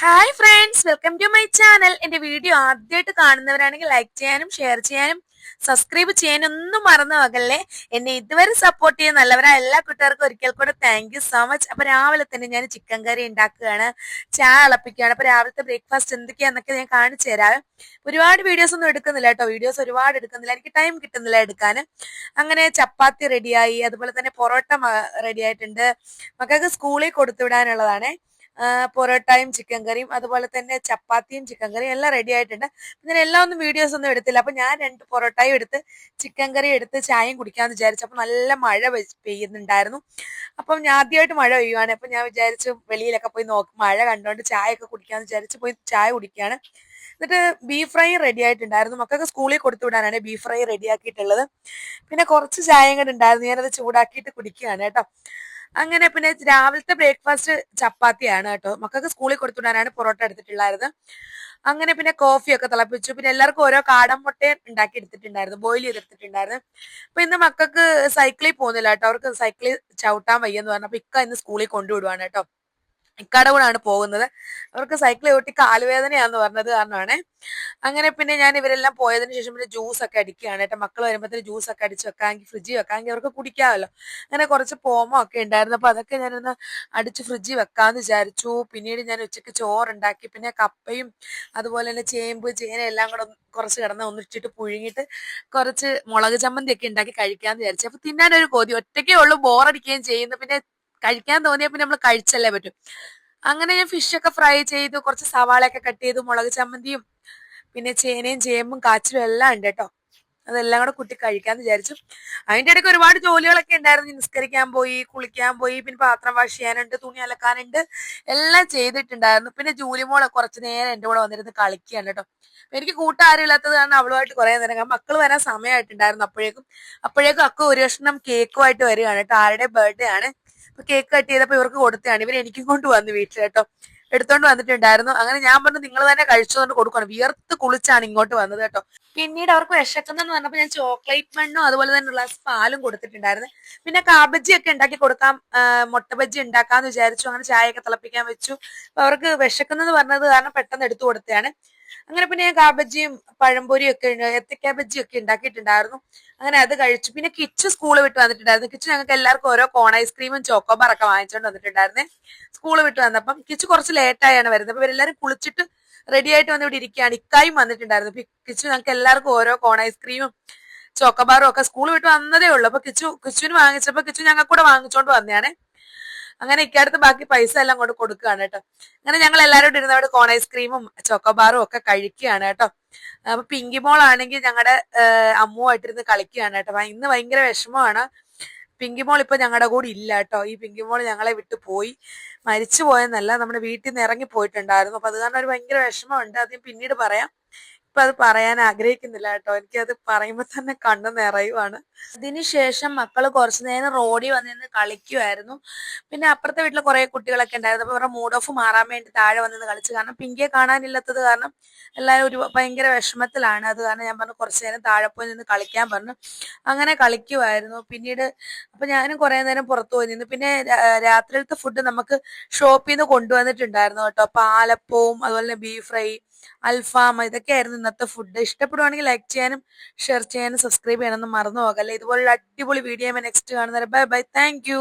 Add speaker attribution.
Speaker 1: Hi friends welcome to my channel എന്റെ video ആദ്യമായിട്ട് കാണുന്നവരാണെങ്കിൽ ലൈക്ക് ചെയ്യാനും ഷെയർ ചെയ്യാനും സബ്സ്ക്രൈബ് ചെയ്യാനും ഒന്നും മറന്നു പോകല്ലേ? എന്നെ ഇതുവരെ സപ്പോർട്ട് ചെയ്യുന്ന നല്ലവരാ എല്ലാ കൂട്ടുകാർക്കും ഒരിക്കൽ കൂടെ താങ്ക് യു സോ മച്ച് അപ്പൊ രാവിലെ തന്നെ ഞാൻ ചിക്കൻ കറി ഉണ്ടാക്കുകയാണ്. ചായ ഇളപ്പിക്കുകയാണ് അപ്പൊ രാവിലത്തെ ബ്രേക്ക്ഫാസ്റ്റ് എന്തൊക്കെയാന്നൊക്കെ ഞാൻ കാണിച്ചു തരാം. ഒരുപാട് വീഡിയോസ് ഒന്നും എടുക്കുന്നില്ല കേട്ടോ. വീഡിയോസ് ഒരുപാട് എടുക്കുന്നില്ല. എനിക്ക് ടൈം കിട്ടുന്നില്ല എടുക്കാൻ. അങ്ങനെ ചപ്പാത്തി റെഡിയായി അതുപോലെ തന്നെ പൊറോട്ട റെഡി ആയിട്ടുണ്ട്. മക്കൾക്ക് സ്കൂളിൽ കൊടുത്തു വിടാനുള്ളതാണേ. പൊറോട്ടയും ചിക്കൻ കറിയും അതുപോലെ തന്നെ ചപ്പാത്തിയും ചിക്കൻ കറിയും എല്ലാം റെഡി ആയിട്ടുണ്ട്. ഞാൻ എല്ലാം ഒന്നും വീഡിയോസ് ഒന്നും എടുത്തില്ല. അപ്പൊ ഞാൻ രണ്ട് പൊറോട്ടയും എടുത്ത് ചിക്കൻ കറി എടുത്ത് ചായയും കുടിക്കാന്ന് വിചാരിച്ചു. അപ്പൊ നല്ല മഴ പെയ്യുന്നുണ്ടായിരുന്നു. അപ്പം ഞാൻ ആദ്യമായിട്ട് മഴ പെയ്യുവാണ്. അപ്പൊ ഞാൻ വിചാരിച്ചു വെളിയിലൊക്കെ പോയി നോക്കി മഴ കണ്ടോണ്ട് ചായ ഒക്കെ കുടിക്കാന്ന് വിചാരിച്ച് പോയി ചായ കുടിക്കുകയാണ്. എന്നിട്ട് ബീഫ് ഫ്രൈ റെഡി ആയിട്ടുണ്ടായിരുന്നു. മക്കൾക്ക് സ്കൂളിൽ കൊടുത്തു വിടാനാണ് ബീഫ് ഫ്രൈ റെഡി ആക്കിയിട്ടുള്ളത്. പിന്നെ കുറച്ച് ചായയും കൂടെ ഉണ്ടായിരുന്നു. ഞാനത് ചൂടാക്കിയിട്ട് കുടിക്കുകയാണ് കേട്ടോ. അങ്ങനെ പിന്നെ രാവിലത്തെ ബ്രേക്ക്ഫാസ്റ്റ് ചപ്പാത്തിയാണ് കേട്ടോ. മക്കൾക്ക് സ്കൂളിൽ കൊടുത്തുവിടാനാണ് പൊറോട്ട എടുത്തിട്ടുണ്ടായിരുന്നത് അങ്ങനെ പിന്നെ കോഫിയൊക്കെ തിളപ്പിച്ചു. പിന്നെ എല്ലാവർക്കും ഓരോ കാടൻ മുട്ടയും ഉണ്ടാക്കി എടുത്തിട്ടുണ്ടായിരുന്നു. ബോയിൽ ചെയ്തെടുത്തിട്ടുണ്ടായിരുന്നു. അപ്പൊ ഇന്ന് മക്കൾക്ക് സൈക്കിളിൽ പോകുന്നില്ല കേട്ടോ. അവർക്ക് സൈക്കിളിൽ ചവിട്ടാൻ വയ്യെന്ന് പറഞ്ഞപ്പോ അപ്പൊ ഇക്ക ഇന്ന് സ്കൂളിൽ കൊണ്ടുവിടുവാണ് കേട്ടോ. ഇക്കയുടെ കൂടാണ് പോകുന്നത്. അവർക്ക് സൈക്കിൾ ചവിട്ടി കാലുവേദനയാന്ന് പറഞ്ഞത് കാരണമാണ്. അങ്ങനെ പിന്നെ ഞാൻ ഇവരെല്ലാം പോയതിനു ശേഷം പിന്നെ ജ്യൂസ് ഒക്കെ അടിക്കുകയാണ് കേട്ടോ. മക്കൾ വരുമ്പോഴത്തേന് ജ്യൂസ് ഒക്കെ അടിച്ച് വെക്കാമെങ്കിൽ ഫ്രിഡ്ജിൽ വെക്കാമെങ്കിൽ അവർക്ക് കുടിക്കാമല്ലോ. അങ്ങനെ കുറച്ച് പോമോ ഒക്കെ ഉണ്ടായിരുന്നു അപ്പൊ അതൊക്കെ ഞാനൊന്ന് അടിച്ച് ഫ്രിഡ്ജിൽ വെക്കാന്ന് വിചാരിച്ചു. പിന്നീട് ഞാൻ ഉച്ചയ്ക്ക് ചോറുണ്ടാക്കി. പിന്നെ കപ്പയും അതുപോലെ തന്നെ ചേമ്പ് ചേന എല്ലാം കൂടെ കുറച്ച് കിടന്ന് ഒന്നിച്ചിട്ട് പുഴുങ്ങിട്ട് കുറച്ച് മുളക് ചമ്മന്തി ഒക്കെ ഉണ്ടാക്കി കഴിക്കാന്ന് വിചാരിച്ചു. അപ്പൊ തിന്നാനൊരു കൊതി. ഒറ്റയ്ക്കേ ഉള്ളൂ ബോറടിക്കുകയും ചെയ്യുന്നു. പിന്നെ കഴിക്കാൻ തോന്നിയാൽ പിന്നെ നമ്മൾ കഴിച്ചല്ലേ പറ്റും. അങ്ങനെ ഞാൻ ഫിഷൊക്കെ ഫ്രൈ ചെയ്തു കുറച്ച് സവാളയൊക്കെ കട്ട് ചെയ്തു മുളക് ചമ്മന്തിയും പിന്നെ ചേനയും ചേമ്പും കാച്ചിലും എല്ലാം ഉണ്ട് കേട്ടോ അതെല്ലാം കൂടെ കുട്ടി കഴിക്കാന്ന് വിചാരിച്ചു. അതിന്റെ ഇടയ്ക്ക് ഒരുപാട് ജോലികളൊക്കെ ഉണ്ടായിരുന്നു. നിസ്കരിക്കാൻ പോയി കുളിക്കാൻ പോയി പിന്നെ പാത്രം വാഷ് ചെയ്യാനുണ്ട് തുണി അലക്കാനുണ്ട് എല്ലാം ചെയ്തിട്ടുണ്ടായിരുന്നു. പിന്നെ ജൂലിമോളെ കുറച്ച് നേരം എന്റെ കൂടെ വന്നിരുന്ന് കളിക്കുകയാണ് കേട്ടോ എനിക്ക് കൂട്ടാരും ഇല്ലാത്തത് കാരണം അവളുമായിട്ട് കുറെ നേരം മക്കൾ വരാൻ സമയമായിട്ടുണ്ടായിരുന്നു അപ്പോഴേക്കും. അപ്പോഴേക്കും അക്ക ഒരു കഷ്ണം കേക്കുമായിട്ട് വരികയാണ് കേട്ടോ ആരുടെ ബർത്ത്ഡേ ആണ്? അപ്പൊ കേക്ക് കട്ട് ചെയ്തപ്പോ ഇവർക്ക് കൊടുത്തതാണ്. ഇവർ എനിക്കും കൊണ്ട് വന്നു വീട്ടിൽ കേട്ടോ. എടുത്തോണ്ട് വന്നിട്ടുണ്ടായിരുന്നു. അങ്ങനെ ഞാൻ പറഞ്ഞു നിങ്ങൾ തന്നെ കഴിച്ചുകൊണ്ട് കൊടുക്കണം. വിയർത്ത് കുളിച്ചാണ് ഇങ്ങോട്ട് വന്നത് കേട്ടോ. പിന്നീട് അവർക്ക് വിശക്കുന്നെന്ന് പറഞ്ഞപ്പോ ഞാൻ ചോക്ലേറ്റ് മണ്ണും അതുപോലെ തന്നെ ഗ്ലാസ് പാലും കൊടുത്തിട്ടുണ്ടായിരുന്നു. പിന്നെ കാബജി ഒക്കെ ഉണ്ടാക്കി കൊടുക്കാം മുട്ട ബജ്ജി ഉണ്ടാക്കാന്ന് വിചാരിച്ചു. അങ്ങനെ ചായയൊക്കെ തിളപ്പിക്കാൻ വെച്ചു. അവർക്ക് വിശക്കുന്നെന്ന് പറഞ്ഞത് കാരണം പെട്ടെന്ന് എടുത്തു കൊടുത്തതാണ്. അങ്ങനെ പിന്നെ ഞാൻ കാബജിയും പഴംപൊരിയും ഒക്കെ എത്തക്ക ഒക്കെ ഉണ്ടാക്കിയിട്ടുണ്ടായിരുന്നു അങ്ങനെ അത് കഴിച്ചു. പിന്നെ കിച്ചു സ്കൂൾ വിട്ട് വന്നിട്ടുണ്ടായിരുന്നു. കിച്ചു ഞങ്ങൾക്ക് എല്ലാവർക്കും ഓരോ കോൺ ഐസ്ക്രീമും ചോക്കോബാർ ഒക്കെ വാങ്ങിച്ചുകൊണ്ട് വന്നിട്ടുണ്ടായിരുന്നേ. സ്കൂൾ വിട്ട് വന്നപ്പം കിച്ചു കുറച്ച് ലേറ്റായാണ് വരുന്നത്. അപ്പൊ എല്ലാവരും കുളിച്ചിട്ട് റെഡി ആയിട്ട് വന്ന് ഇവിടെ ഇരിക്കുകയാണ്. ഇക്കായും വന്നിട്ടുണ്ടായിരുന്നു. അപ്പൊ കിച്ചു ഞങ്ങൾക്ക് എല്ലാവർക്കും ഓരോ കോൺ ഐസ്ക്രീമും ചോക്കോബാറും ഒക്കെ സ്കൂൾ വിട്ട് വന്നതേ ഉള്ളൂ. അപ്പൊ കിച്ചു കിച്ചുവിന് വാങ്ങിച്ചപ്പോ കിച്ചു ഞങ്ങൾക്ക് കൂടെ വാങ്ങിച്ചോണ്ട് വന്നതാണ് അങ്ങനെ ഇക്കടുത്ത് ബാക്കി പൈസ എല്ലാം കൊണ്ട് കൊടുക്കുകയാണ് കേട്ടോ. അങ്ങനെ ഞങ്ങൾ എല്ലാവരും ഇരുന്ന് അവിടെ കോൺ ഐസ്ക്രീമും ചോക്കോബാറും ഒക്കെ കഴിക്കുകയാണ് കേട്ടോ. അപ്പൊ പിങ്കി മോൾ ആണെങ്കിൽ ഞങ്ങളുടെ അമ്മുമായിട്ടിരുന്ന് കളിക്കുകയാണ് കേട്ടോ. ഇന്ന് ഭയങ്കര വിഷമമാണ്. പിങ്കി മോൾ ഇപ്പൊ ഞങ്ങളുടെ കൂടെ ഇല്ല കേട്ടോ. ഈ പിങ്കി മോൾ ഞങ്ങളെ വിട്ടു പോയി. മരിച്ചു പോയെന്നല്ല നമ്മുടെ വീട്ടിൽ നിന്ന് ഇറങ്ങി പോയിട്ടുണ്ടായിരുന്നു. അപ്പൊ അത് കാരണം ഒരു ഭയങ്കര വിഷമമുണ്ട്. അത് പിന്നീട് പറയാം. ഇപ്പൊ അത് പറയാൻ ആഗ്രഹിക്കുന്നില്ല കേട്ടോ. അത് പറയുമ്പോ തന്നെ കണ്ണു നിറയുവാണ്. അതിനുശേഷം മക്കൾ കുറച്ചു നേരം റോഡിൽ വന്നിരുന്ന് കളിക്കുമായിരുന്നു പിന്നെ അപ്പുറത്തെ വീട്ടിൽ കുറെ കുട്ടികളൊക്കെ ഉണ്ടായിരുന്നു. അപ്പൊ അവരുടെ മൂഡ് ഓഫ് മാറാൻ വേണ്ടി താഴെ വന്നിരുന്ന് കളിച്ചു. കാരണം പിങ്കിയെ കാണാനില്ലാത്തത് കാരണം എല്ലാവരും ഒരു ഭയങ്കര വിഷമത്തിലാണ്. അത് കാരണം ഞാൻ പറഞ്ഞു കുറച്ചു നേരം താഴെ പോയി നിന്ന് കളിക്കാൻ പറഞ്ഞു. അങ്ങനെ കളിക്കുമായിരുന്നു പിന്നീട് അപ്പൊ ഞാനും കുറെ നേരം പുറത്തു പോയി നിന്ന്. പിന്നെ രാത്രിയിലത്തെ ഫുഡ് നമുക്ക് ഷോപ്പിൽ നിന്ന് കൊണ്ടുവന്നിട്ടുണ്ടായിരുന്നു കേട്ടോ. പാലപ്പവും അതുപോലെ ബീഫ് ഫ്രൈ അൽഫാം ഇതൊക്കെയായിരുന്നു ഇന്നത്തെ ഫുഡ് ഇഷ്ടപ്പെടുവാണെങ്കിൽ ലൈക്ക് ചെയ്യാനും ഷെയർ ചെയ്യാനും സബ്സ്ക്രൈബ് ചെയ്യാനൊന്നും മറന്നു പോകല്ലേ. ഇതുപോലുള്ള അടിപൊളി വീഡിയോ നെക്സ്റ്റ് കാണുന്നവരെ. Bye bye thank